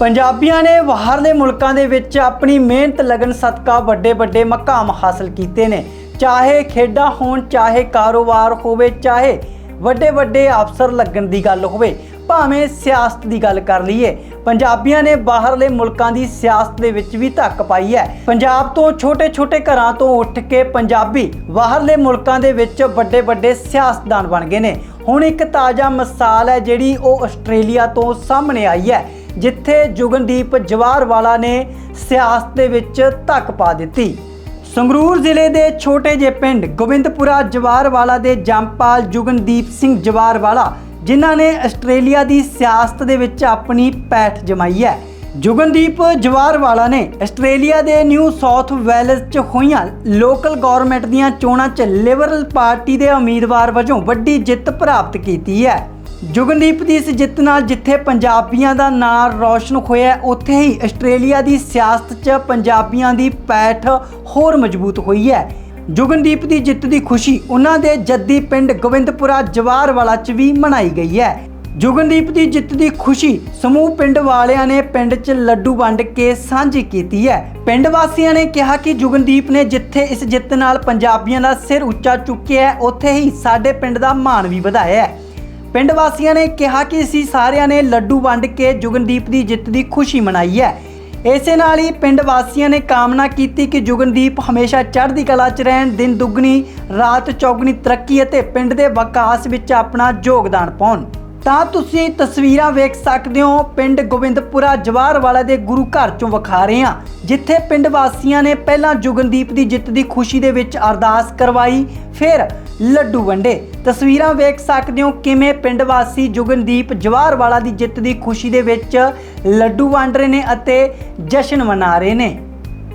ਪੰਜਾਬੀਆਂ ਨੇ ਬਾਹਰਲੇ ਮੁਲਕਾਂ ਦੇ ਵਿੱਚ ਆਪਣੀ ਮਿਹਨਤ, ਲਗਨ, ਸਦਕਾ ਵੱਡੇ ਵੱਡੇ ਮਕਾਮ ਹਾਸਲ ਕੀਤੇ ਨੇ। ਚਾਹੇ ਖੇਡਾਂ ਹੋਣ, ਚਾਹੇ ਕਾਰੋਬਾਰ ਹੋਵੇ, ਚਾਹੇ ਵੱਡੇ ਵੱਡੇ ਅਫਸਰ ਲੱਗਣ ਦੀ ਗੱਲ ਹੋਵੇ, ਭਾਵੇਂ ਸਿਆਸਤ ਦੀ ਗੱਲ ਕਰ ਲਈਏ, ਪੰਜਾਬੀਆਂ ਨੇ ਬਾਹਰਲੇ ਮੁਲਕਾਂ ਦੀ ਸਿਆਸਤ ਦੇ ਵਿੱਚ ਵੀ ਧੱਕ ਪਾਈ ਹੈ। ਪੰਜਾਬ ਤੋਂ ਛੋਟੇ-ਛੋਟੇ ਘਰਾਂ ਤੋਂ ਉੱਠ ਕੇ ਪੰਜਾਬੀ ਬਾਹਰਲੇ ਮੁਲਕਾਂ ਦੇ ਵਿੱਚ ਵੱਡੇ ਵੱਡੇ ਸਿਆਸਤਦਾਨ ਬਣ ਗਏ ਨੇ। ਹੁਣ ਇੱਕ ਤਾਜ਼ਾ ਮਿਸਾਲ ਹੈ ਜਿਹੜੀ ਉਹ ਆਸਟ੍ਰੇਲੀਆ ਤੋਂ ਸਾਹਮਣੇ ਆਈ ਹੈ। ਜਿੱਥੇ ਜੁਗਨਦੀਪ ਜਵਾਰਵਾਲਾ ਨੇ ਸਿਆਸਤ ਦੇ ਵਿੱਚ ਧੱਕ ਪਾ ਦਿੱਤੀ। ਸੰਗਰੂਰ ਜ਼ਿਲ੍ਹੇ ਦੇ ਛੋਟੇ ਜਿਹੇ ਪਿੰਡ ਗੋਬਿੰਦਪੁਰਾ ਜਵਾਰਵਾਲਾ ਦੇ ਜੰਪਾਲ ਜੁਗਨਦੀਪ ਸਿੰਘ ਜਵਾਰਵਾਲਾ ਜਿਨ੍ਹਾਂ ਨੇ ਆਸਟ੍ਰੇਲੀਆ ਦੀ ਸਿਆਸਤ ਦੇ ਵਿੱਚ ਆਪਣੀ ਪੈਠ ਜਮਾਈ ਹੈ। ਜੁਗਨਦੀਪ ਜਵਾਰਵਾਲਾ ਨੇ ਆਸਟ੍ਰੇਲੀਆ ਦੇ ਨਿਊ ਸਾਊਥ ਵੈਲਜ਼ 'ਚ ਹੋਈਆਂ ਲੋਕਲ ਗਵਰਨਮੈਂਟ ਦੀਆਂ ਚੋਣਾਂ 'ਚ ਲਿਬਰਲ ਪਾਰਟੀ ਦੇ ਉਮੀਦਵਾਰ ਵਜੋਂ ਵੱਡੀ ਜਿੱਤ ਪ੍ਰਾਪਤ ਕੀਤੀ ਹੈ। ਜੁਗਨਦੀਪ ਦੀ ਇਸ ਜਿੱਤ ਨਾਲ ਜਿੱਥੇ ਪੰਜਾਬੀਆਂ ਦਾ ਨਾਂ ਰੌਸ਼ਨ ਹੋਇਆ, ਉੱਥੇ ਹੀ ਆਸਟ੍ਰੇਲੀਆ ਦੀ ਸਿਆਸਤ 'ਚ ਪੰਜਾਬੀਆਂ ਦੀ ਪੈਠ ਹੋਰ ਮਜ਼ਬੂਤ ਹੋਈ ਹੈ। ਜੁਗਨਦੀਪ ਦੀ ਜਿੱਤ ਦੀ ਖੁਸ਼ੀ ਉਹਨਾਂ ਦੇ ਜੱਦੀ ਪਿੰਡ ਗੋਬਿੰਦਪੁਰਾ ਜਵਾਰਵਾਲਾ 'ਚ ਵੀ ਮਨਾਈ ਗਈ ਹੈ। ਜੁਗਨਦੀਪ ਦੀ ਜਿੱਤ ਦੀ ਖੁਸ਼ੀ ਸਮੂਹ ਪਿੰਡ ਵਾਲਿਆਂ ਨੇ ਪਿੰਡ 'ਚ ਲੱਡੂ ਵੰਡ ਕੇ ਸਾਂਝੀ ਕੀਤੀ ਹੈ। ਪਿੰਡ ਵਾਸੀਆਂ ਨੇ ਕਿਹਾ ਕਿ ਜੁਗਨਦੀਪ ਨੇ ਜਿੱਥੇ ਇਸ ਜਿੱਤ ਨਾਲ ਪੰਜਾਬੀਆਂ ਦਾ ਸਿਰ ਉੱਚਾ ਚੁੱਕਿਆ ਹੈ, ਉੱਥੇ ਹੀ ਸਾਡੇ ਪਿੰਡ ਦਾ ਮਾਣ ਵੀ ਵਧਾਇਆ ਹੈ। ਪਿੰਡ ਵਾਸੀਆਂ ਨੇ ਕਿਹਾ ਕਿ ਅਸੀਂ ਸਾਰਿਆਂ ਨੇ ਲੱਡੂ ਵੰਡ ਕੇ ਜੁਗਨਦੀਪ ਦੀ ਜਿੱਤ ਦੀ ਖੁਸ਼ੀ ਮਨਾਈ ਹੈ। ਇਸੇ ਨਾਲ ਹੀ ਪਿੰਡ ਵਾਸੀਆਂ ਨੇ ਕਾਮਨਾ ਕੀਤੀ ਕਿ ਜੁਗਨਦੀਪ ਹਮੇਸ਼ਾ ਚੜ੍ਹਦੀ ਕਲਾ 'ਚ ਰਹਿਣ, ਦਿਨ ਦੁੱਗਣੀ, ਰਾਤ ਚੌਗਣੀ ਤਰੱਕੀ ਅਤੇ ਪਿੰਡ ਦੇ ਵਿਕਾਸ ਵਿੱਚ ਆਪਣਾ ਯੋਗਦਾਨ ਪਾਉਣ। ਤਾਂ ਤੁਸੀਂ ਤਸਵੀਰਾਂ ਵੇਖ ਸਕਦੇ ਹੋ, ਪਿੰਡ ਗੋਬਿੰਦਪੁਰਾ ਜਵਾਰਵਾਲਾ ਦੇ ਗੁਰੂ ਘਰ ਚੋਂ ਵਿਖਾ ਰਹੇ ਹਾਂ, ਜਿੱਥੇ ਪਿੰਡ ਵਾਸੀਆਂ ਨੇ ਪਹਿਲਾਂ ਜੁਗਨਦੀਪ ਦੀ ਜਿੱਤ ਦੀ ਖੁਸ਼ੀ ਦੇ ਵਿੱਚ ਅਰਦਾਸ ਕਰਵਾਈ, ਫਿਰ ਲੱਡੂ ਵੰਡੇ। ਤਸਵੀਰਾਂ ਵੇਖ ਸਕਦੇ ਹੋ ਕਿਵੇਂ ਪਿੰਡ ਵਾਸੀ ਜੁਗਨਦੀਪ ਜਵਾਰਵਾਲਾ ਦੀ ਜਿੱਤ ਦੀ ਖੁਸ਼ੀ ਦੇ ਵਿੱਚ ਲੱਡੂ ਵੰਡ ਰਹੇ ਨੇ ਅਤੇ ਜਸ਼ਨ ਮਨਾ ਰਹੇ ਨੇ।